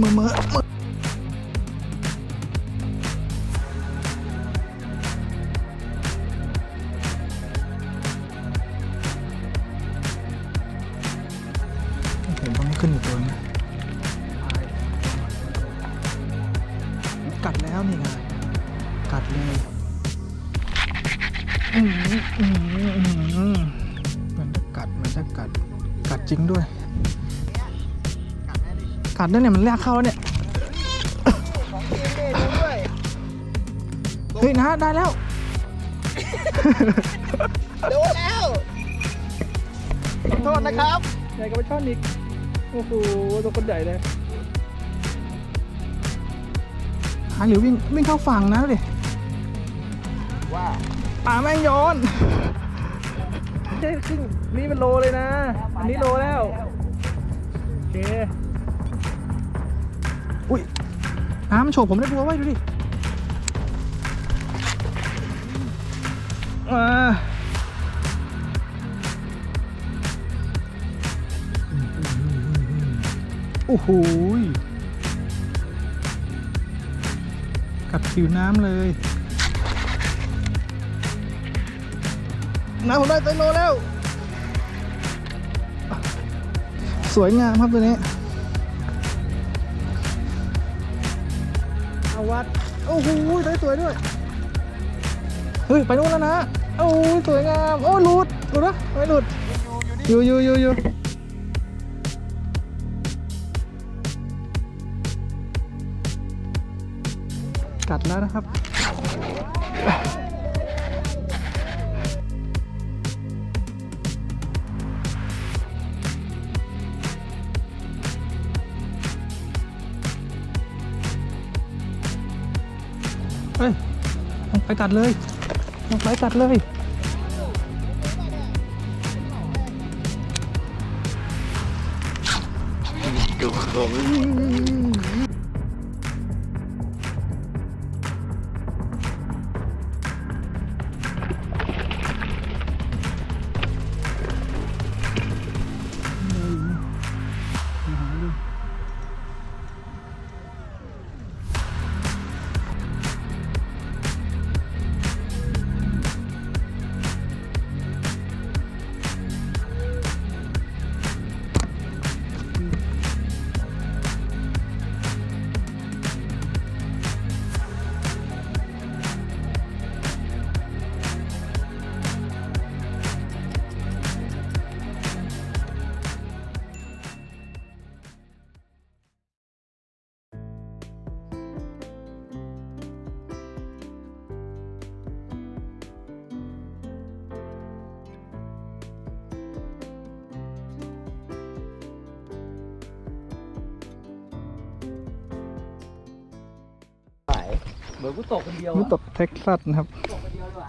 มื่อเมื่อเห็นว่ามันขึ้นอยู่ตัวนะกัดแล้วนี่ไงกัดเลยอืมอืมอืมมันจะกัดมันจะกัด กัดจริงด้วย กัดด้วยเนี่ยมันแลกเข้าแล้วเนี่ยของจริงดิดูด้วยเฮ้ยนะได้แล้วดูแล้วขอโทษนะครับใหญ่กับปลาช่อนอีกโอ้โหตัวคนใหญ่เลยหาหรือวิ่งวิ่งเข้าฝั่งนะดิว่าป่าแม่งโยนใช่ครึ่งนี่เป็นโลเลยนะ อันนี้โลแล้ว โอเค อุ้ยน้ำโฉบผมได้บัวไว้ดูดิโอ้โหกัดผิวน้ำเลย น้ำผมได้ไตโลแล้ว สวยงามครับตัวนี้ เอาวัด โอ้โหสวยด้วย เฮ้ย ไปนู่นแล้วนะ โอ้ยสวยงาม โอ้หลุด หลุดนะไม่หลุด อยู่อยู่อยู่อยู่กัดแล้วนะครับ ตัดเลยลงไปตัดเลย ดูผม มือนกูตกคนเดียวนี่อะตกเท็กซัสนะครับ ตกคนเดียวดีกว่า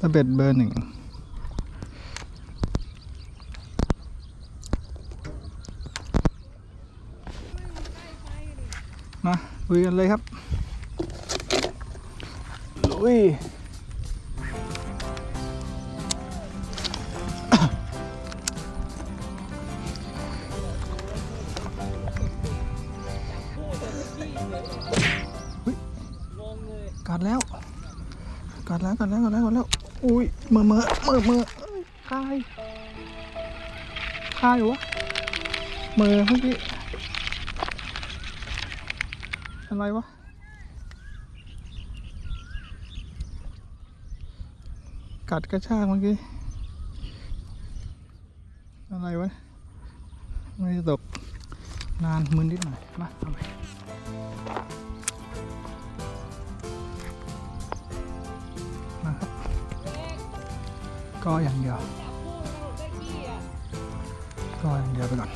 ตะเบ็ดเบอร์หนึ่งมาลุยกันเลยครับลุย มือเมื่ออมือคายคายวะมือเมื่อกี้อะไรวะกัดกระชากเมื่อกี้ อะไรวะ ไม่ตกนานมึนนิดหน่อย มาเอาใหม่ ก็อย่างเดียว ก็อย่างเดียวไปก่อน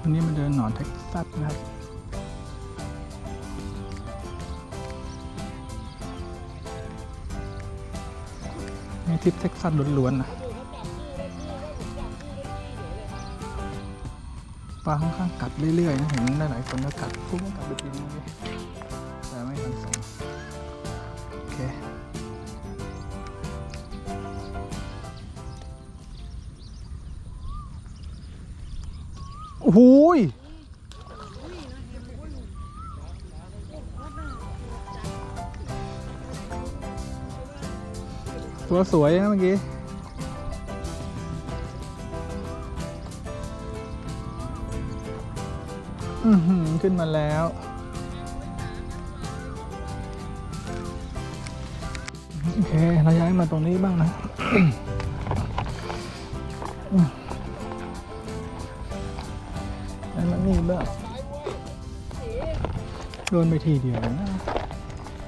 วันนี้มาเดินหนอนเท็กซัสนะครับมีทริปเท็กซัสล้วนๆนะปลาค่อนข้างกัดเรื่อยๆนะเห็นหลายๆคนก็กัดพุ่งกัดไปทีนึงเลยแต่ไม่ทันสง หยตัวสวยนะเมื่อกี้อือหือขึ้นมาแล้ว โอเค เราย้ายมาตรงนี้บ้างนะ โดนไปทีเดียวนะ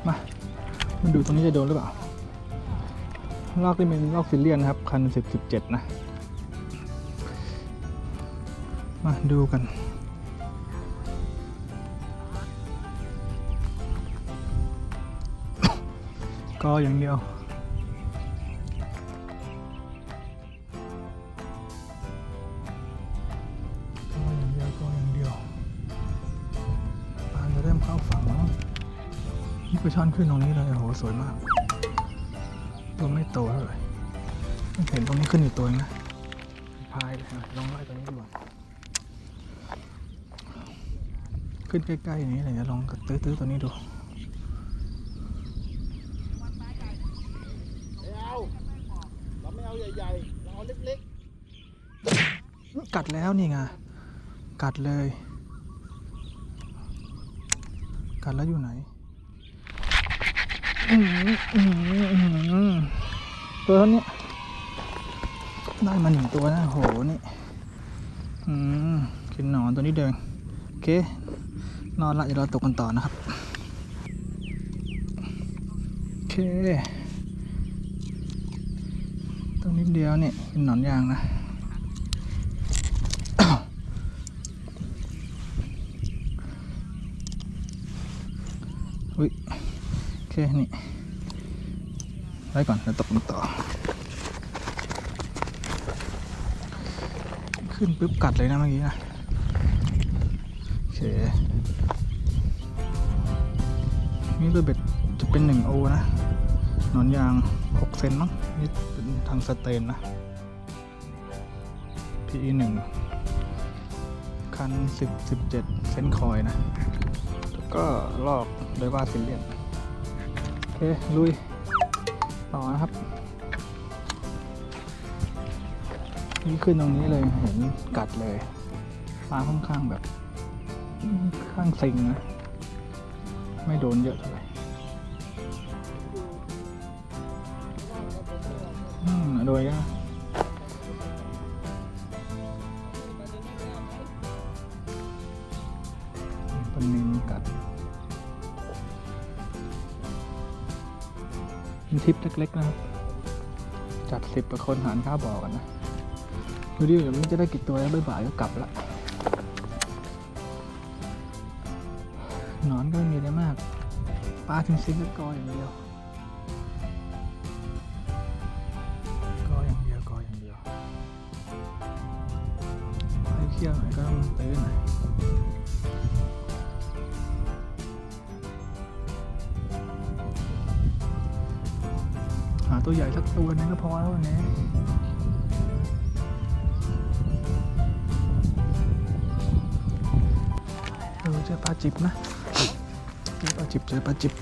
มามาดูตรงนี้จะโดนหรือเปล่า ลอกนี่เป็นลอกซิลเลียนนะครับ คันสิบสิบเจ็ดนะ มาดูกันก็อย่างเดียว ช่อนขึ้นตรงนี้เลยโอ้โหสวยมาก ตัวไม่โตเท่าไหร่เห็นตรงนี้ขึ้นอีกตัวเองนะพายเลยนะลองไล่ตัวนี้ดูก่อนขึ้นใกล้ๆอย่างนี้เลยจะลองตื้อๆตัวนี้ดูไม่เอาเราไม่เอาใหญ่ๆเราเอาเล็กกัดแล้วนี่ไง กัดเลย กัดแล้วอยู่ไหน อื้อหืออื้อหืออื้อหือ ตัวเท่านี้ได้มาหนึ่งตัวนะโหนี่อืมกินหนอนตัวนี้เดินโอเคนอนละเดี๋ยวเราตกกันต่อนะครับโอเคตรงนี้เดียวเนี่ยเป็นหนอนยางนะอุ้ย ค นี่ ไว้ก่อนแล้วตกมันต่อ ขึ้นปุ๊บกัดเลยนะเมื่อกี้นะโอเค นี่ตัวเบ็ดจะเป็นหนึ่งโอนะ นอนยางหกเซนมั้งนี่เป็นทางสเตนนะ PE หนึ่งคันสิบสิบเจ็ดเซนคอยนะ แล้วก็ลอกโดยว่าซิลเลียน ลุย ต่อนะครับ นี่ขึ้นตรงนี้เลยเห็นกัดเลยฟ้าค่อนข้างแบบข้างซิงนะ ไม่โดนเยอะเท่าไหร่อืมโดยก็ ทริปเล็กๆนะครับ จัดสิบคนหารข้าวบ่อกันนะดูดิเดี๋ยวมันจะได้กี่ตัวแล้วบ่ายๆก็กลับละหนอนก็ไม่มีอะไรมาก ปลาถึงซิงก็กออย่างเดียว สักตัวนึงก็พอแล้วนนี้เออเจอปลาจิบนะเจอปลาจิบเจอปลาจิบ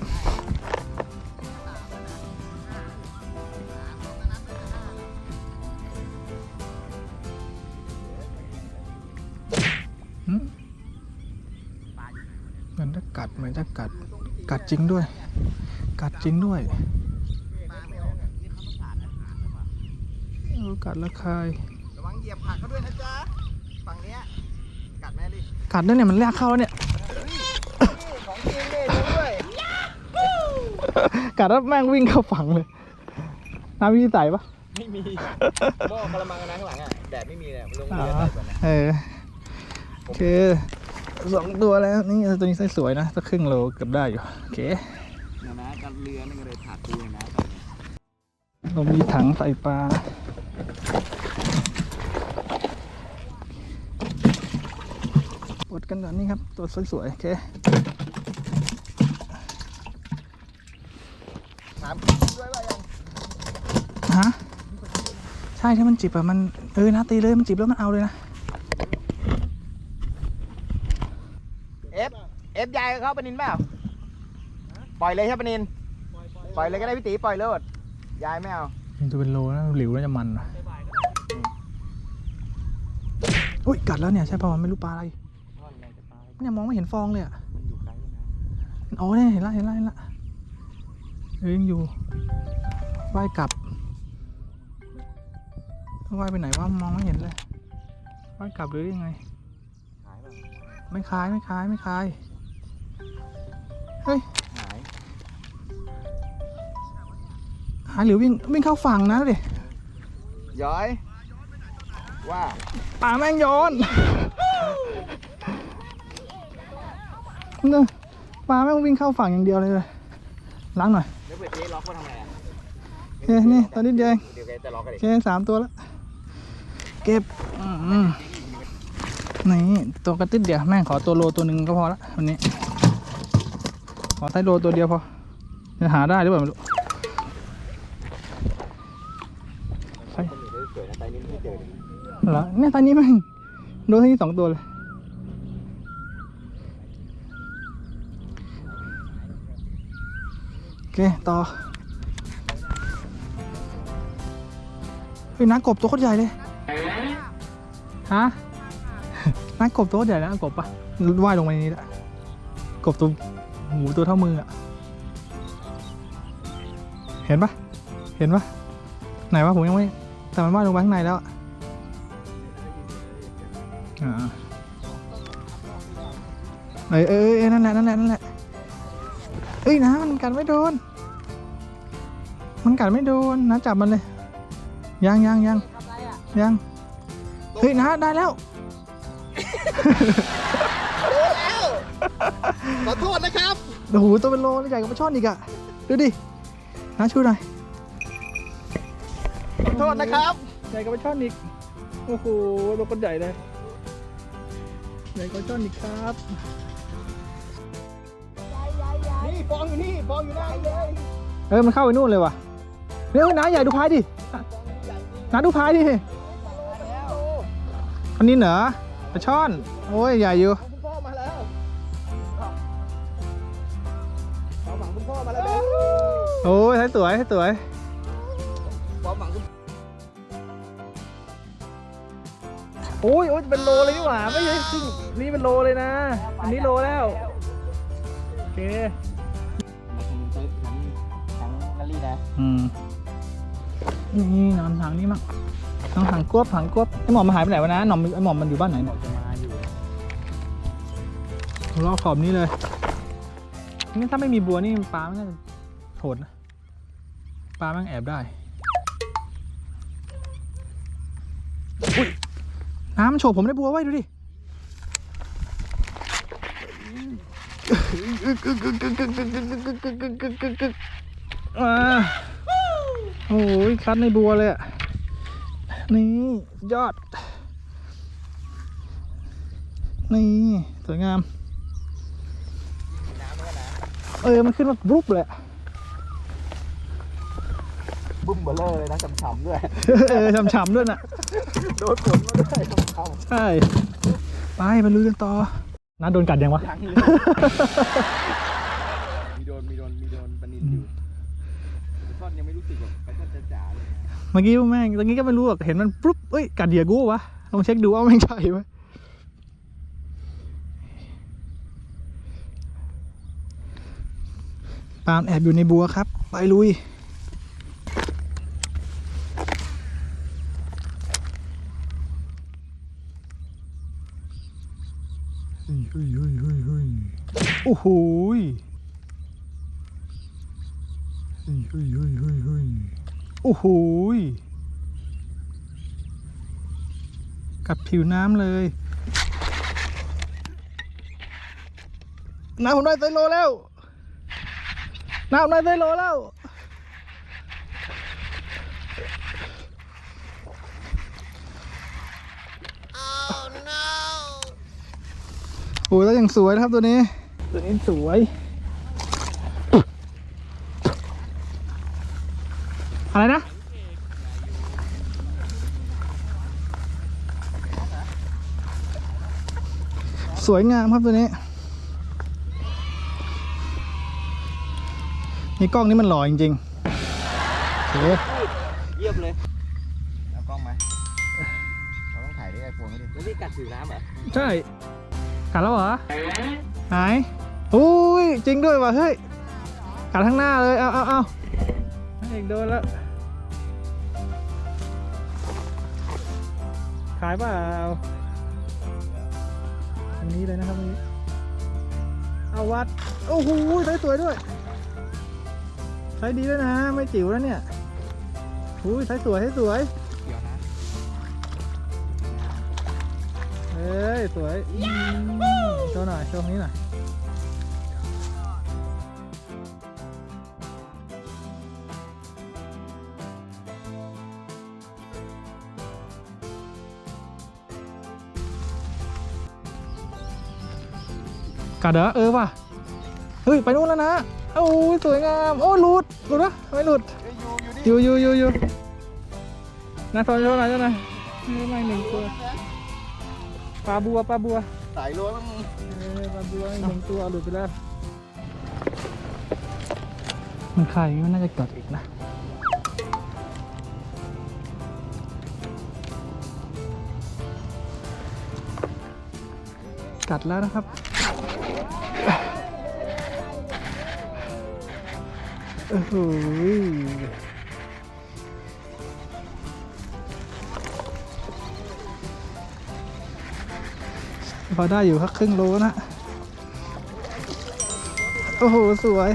เหมือนจะกัดเหมือนจะกัด กัดจริงด้วย กัดจริงด้วยเออ กัดแล้วคายๆระวังเหยียบผักเขาด้วยนะจ๊ะฝั่งเนี้ยกัดแม่ดิกัดด้วยเนี่ยมันแลกเข้าแล้วเนี่ยนี่ของจริงนี่ดูด้วยกัดแล้วแม่งวิ่งเข้าฝั่งเลยน้ำวิสัยปะไม่มีหม้อกระมังอันนั้นข้างหลังอะแดดไม่มีเนี่ยลงอ๋เรืออใส่ก่อนนะเออโอเคสองตัวแล้วนี่ตัวนี้สวยๆนะสักครึ่งโลเกือบได้อยู่โอเคเดี๋ยวนะกันเรือนี่ก็เลยถาดตูเลยนะ เรามีถังใส่ปลานะปลดกันแบบนี้ครับ ตัวสวยๆ โอเคถามด้วยว่ายังฮะใช่ถ้ามันจิบอะมันเออนะตีเลยมันจิบแล้วมันเอาเลยนะยายเข้าปนินเปล่าปล่อยเลยใช่ปนินปล่อยเลยก็ได้พี่ตีปล่อยเลย ยายไม่เอามันจะเป็นโลนะหลิวน่าจะมันว่ะอุ้ยกัดแล้วเนี่ยใช่ป่าวไม่รู้ปลาอะไรเนี่ยมองไม่เห็นฟองเลยอะมันอยู่ไกลนะอ๋อเนี่ยเห็นละเห็นละเห็นละเอ้ยยังอยู่ว่ายกลับว่ายไปไหนวะมองไม่เห็นเลยว่ายกลับหรือยังไงหายเปล่าไม่คลายไม่คลายไม่คลายเฮ้ย หายหายหรือวิ่งวิ่งเข้าฝั่งนะดิย้อย ว่าป่าแม่งโยนเนี่ยปลาแม่งวิ่งเข้าฝั่งอย่างเดียวเลยเลยล้างหน่อยแล้วเปิดเจ๊ล็อกว่าทำไงอะโอเคนี่ตอนนี้เดงเดี๋ยวแกจะล็อกกันโอดิเคสามตัวแล้วเก็บอืมนี่ตัวกระติดเดียวแม่งขอตัวโลตัวหนึ่งก็พอละวันนี้ ขอไทโลตัวเดียวพอจะหาได้หรือเปล่าไม่รู้ ใช่สวยนะไตนี้ไม่เจอ เลยเหรอเนี่ยตอนนี้ม่งโดนที่สองตัวเลยโอเค ต่อเฮ้ยนักกบตัวโคตรใหญ่เลย ฮะนักกบตัวโคตรใหญ่แล้วกบปะว่ายลงไปในนี้แหละกบตัวหมูตัวเท่ามืออะเห็นปะเห็นปะไหนวะผมยังไม่แต่มันว่ายลงไปข้างในแล้วอะ อ่าเอยเอยเอยนั่นแหละนั่นแหละนั่นแหละเอ้ยนะมันกัดไม่โดน มันกัดไม่โดนนะจับมันเลยยังยังยังยังเฮ้ยนะได้แล้วขอโทษนะครับโอ้โหตัวเป็นโลเลยใหญ่กว่าปลาช่อนอีกอะดูดินะช่วยหน่อยขอโทษนะครับ ใหญ่กว่าปลาช่อนอีกโอ้โหตัวคนใหญ่เลย ใหญ่กว่าปลาช่อนอีกครับนี่ฟองอยู่นี่ฟองอยู่หน้าเลยเออมันเข้าไปนู่นเลยว่ะเฮ้ยน้าใหญ่ดูพายดิน้าดูพายดิอันนี้เหรอปลาช่อน โอ้ยใหญ่อยู่คุณพ่อมาแล้วความหวังคุณพ่อมาแล้วโอ้ยให้สวยให้สวย โอ้ยโอ้ยเป็นโลเลยนี่หว่าไม่ใช่ครึ่งนี่เป็นโลเลยนะ อันนี้โลแล้วโอเคทั้งทั้งกะลี่นะอืมนี่นอนถังนี้มั้งนอนถังกวบถังกวบไอหมอมมันหายไปไหนวะนะหนอมไอหมอมมันอยู่บ้านไหนเนี่ยจะมาอยู่รอขอบนี้เลยนี่ถ้าไม่มีบัวนี่ปลาไม่น่าจะโหดนะปลาแม่งแอบได้อุ้ย น้ำมันโฉบผมได้บัวไว้ดูดิโอ้ยคัดในบัวเลยอะ นี่ยอด นี่ สวยงาม เออ มันขึ้นมาบลุบเลยอะ บุ้ม เบลเลอร์เลยนะฉ่ำๆด้วย เออฉ่ำๆด้วยน่ะ โดนฝนมาด้วยฉ่ำใช่ ไปไปลุยกันต่อน้าโดนกัดยังวะๆทั้งเลยมีโดน มีโดน มีโดนปนินอยู่แต่ทอดยังไม่รู้สึกแบบไปทอดจ๋าๆเลยเมื่อกี้แม่งตอนนี้ก็ไม่รู้หรอกเห็นมันปุ๊บเอ้ย กัดเหยื่อกูวะ ลองเช็คดูว่าแม่งใช่ไหมปาล์มแอบอยู่ในบัวครับ ไปลุย เฮ้ยเฮ้ยเฮ้ยเฮ้ยเฮ้ยโอ้โหยเฮ้ยเฮ้ยเฮ้ยเฮ้ยเฮ้ยโอ้โหยกัดผิวน้ำเลยน้าผมได้ไซโลแล้วน้าผมได้ไซโลแล้วโอ้ยแล้วยังสวยนะครับตัวนี้ ตัวนี้สวย อะไรนะ สวยงามครับตัวนี้ นี่กล้องนี้มันหล่อจริงๆโอเคเยี่ยมเลยเอากล้องมาเราต้องถ่ายด้วยไอโฟนไม่ดิแล้วนี่กัดถือน้ำเหรอ ใช่กัดแล้วเหรอหาย อุ้ยจริงด้วยว่ะเฮ้ยกัดข้างหน้าเลย เอาเอาเอาเอกโดนแล้วขายเปล่าอันนี้เลยนะครับอันนี้เอาวัด โอ้โหใช้สวยด้วยใช้ดีด้วยนะ ไม่จิ๋วแล้วเนี่ยอุ้ยใช้สวยใช้สวยเกี่ยวนะเอ้ย สวยอืมโชว์หน่อยโชว์ตรงนี้หน่อย กัดเหรอเออว่ะเฮ้ยไปนู่นแล้วนะโอ้ยสวยงามโอ้ยหลุดหลุดวะไม่หลุดเอ้ยอยู่อยู่ดิอยู่อยู่อยู่อยู่นะโชว์โชว์หน่อยโชว์หน่อยเออไม่หนึ่งตัวปลาบัวปลาบัวสายล้วงเออปลาบัวหนึ่งตัวหลุดไปแล้วมันไข่มันน่าจะกัดอีกนะกัดแล้วนะครับ โอ้โหพอได้อยู่ครับครึ่งโลนะ โอ้โห สวย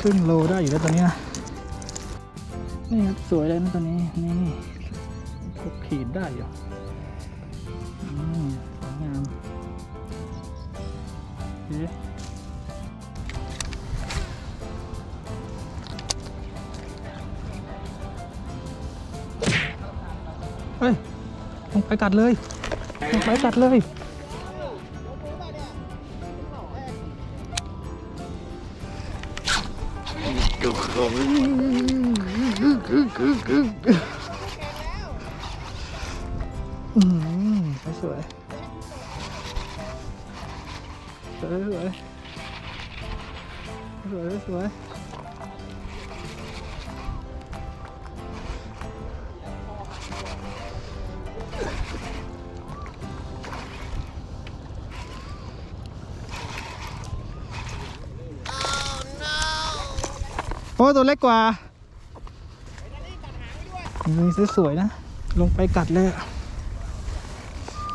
ครึ่งโลได้อยู่แล้วตัวนี้นะ นี่ครับ สวยเลยนะตัวนี้ นี่กดขีดได้อยู่ โอเคเฮ้ยลงไปกัดเลยลงไปกัดเลย อืมสวย สวยสวยสวยสวยโอ้ตัวเล็กกว่านี่สวยๆนะ ลงไปกัดเลย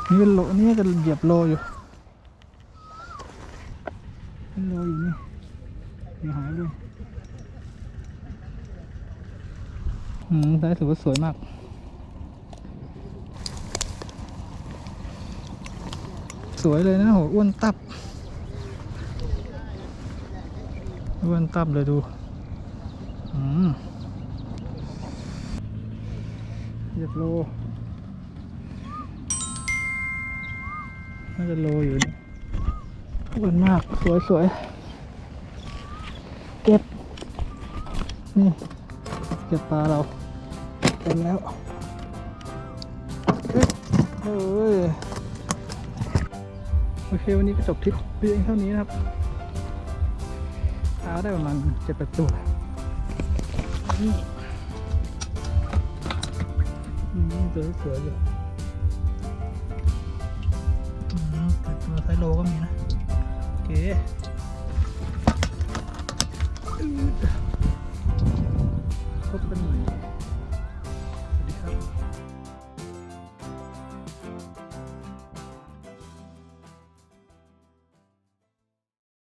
นี่เป็นโลนี่จะเหยียบโลอยู่เป็นโลอยู่นี่ เดี๋ยวหายไปเลยอืมได้ถือว่าสวยมาก สวยเลยนะโหอ้วนตับ อ้วนตับเลยดู อืมเหยียบโลน่าจะโลอยู่อ้วนมาก สวยสวยเก็บ นี่เก็บปลาเราเต็มแล้วเฮ้ยโอเค วันนี้ก็จบทริปเพียงเท่านี้นะครับปลาได้ประมาณเจ็ดแปดตัวนี่สวยสวยอยู่ตัวไซโลก็มีนะ โอเค 嗯